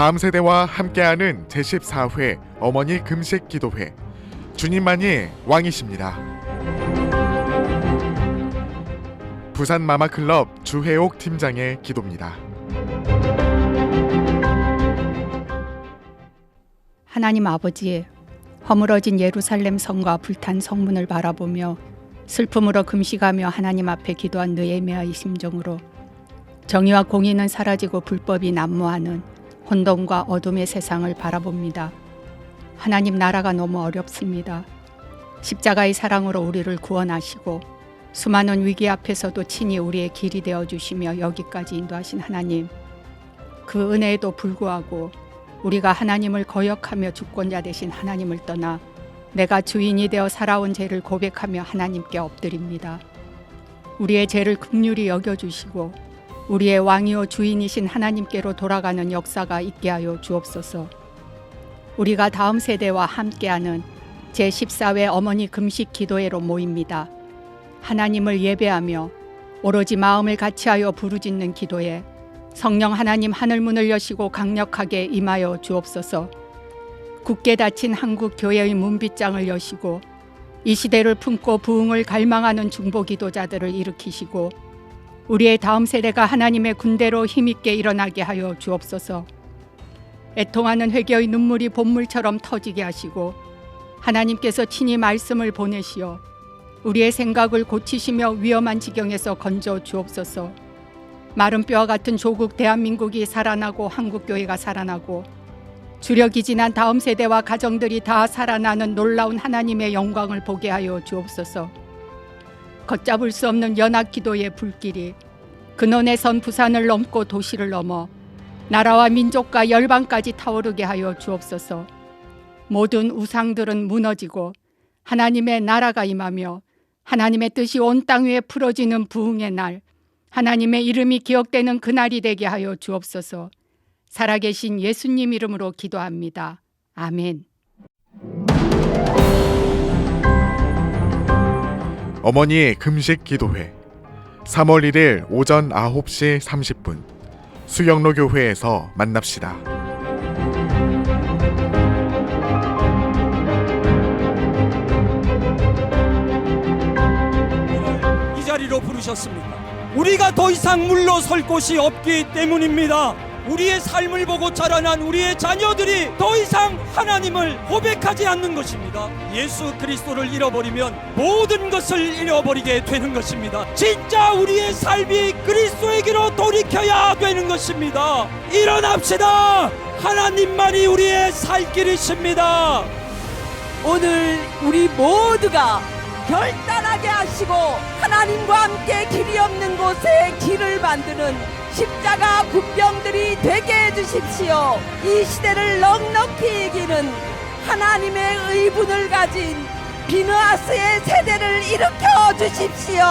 다음 세대와 함께하는 제14회 어머니 금식 기도회 주님만이 왕이십니다. 부산 마마클럽 주혜옥 팀장의 기도입니다. 하나님 아버지, 허물어진 예루살렘 성과 불탄 성문을 바라보며 슬픔으로 금식하며 하나님 앞에 기도한 느헤미야의 심정으로 정의와 공의는 사라지고 불법이 난무하는 혼돈과 어둠의 세상을 바라봅니다. 하나님 나라가 너무 어렵습니다. 십자가의 사랑으로 우리를 구원하시고 수많은 위기 앞에서도 친히 우리의 길이 되어 주시며 여기까지 인도하신 하나님. 그 은혜에도 불구하고 우리가 하나님을 거역하며 주권자 되신 하나님을 떠나 내가 주인이 되어 살아온 죄를 고백하며 하나님께 엎드립니다. 우리의 죄를 극률히 여겨 주시고 우리의 왕이요 주인이신 하나님께로 돌아가는 역사가 있게 하여 주옵소서. 우리가 다음 세대와 함께하는 제14회 어머니 금식 기도회로 모입니다. 하나님을 예배하며 오로지 마음을 같이하여 부르짖는 기도에 성령 하나님 하늘 문을 여시고 강력하게 임하여 주옵소서. 굳게 닫힌 한국 교회의 문빗장을 여시고 이 시대를 품고 부흥을 갈망하는 중보 기도자들을 일으키시고 우리의 다음 세대가 하나님의 군대로 힘있게 일어나게 하여 주옵소서. 애통하는 회개의 눈물이 본물처럼 터지게 하시고 하나님께서 친히 말씀을 보내시어 우리의 생각을 고치시며 위험한 지경에서 건져 주옵소서. 마른 뼈와 같은 조국 대한민국이 살아나고 한국 교회가 살아나고 주력이 지난 다음 세대와 가정들이 다 살아나는 놀라운 하나님의 영광을 보게 하여 주옵소서. 걷잡을 수 없는 연합 기도의 불길이 근원에 선 부산을 넘고 도시를 넘어 나라와 민족과 열방까지 타오르게 하여 주옵소서. 모든 우상들은 무너지고 하나님의 나라가 임하며 하나님의 뜻이 온 땅 위에 풀어지는 부흥의 날 하나님의 이름이 기억되는 그날이 되게 하여 주옵소서. 살아계신 예수님 이름으로 기도합니다. 아멘. 어머니의 금식 기도회 3월 1일 오전 9시 30분 수영로 교회에서 만납시다. 부르셨습니다. 우리가 더 이상 물러설 곳이 없기 때문입니다. 우리의 삶을 보고 자라난 우리의 자녀들이 더 이상 하나님을 고백하지 않는 것입니다. 예수 그리스도를 잃어버리면 모든 것을 잃어버리게 되는 것입니다. 진짜 우리의 삶이 그리스도에게로 돌이켜야 되는 것입니다. 일어납시다. 하나님만이 우리의 살 길이십니다. 오늘 우리 모두가 결단하게 하시고 하나님과 함께 길이 없는 곳에 길을 만드는 십자가 군병들이 되게 해주십시오. 이 시대를 넉넉히 이기는 하나님의 의분을 가진 비느하스의 세대를 일으켜 주십시오.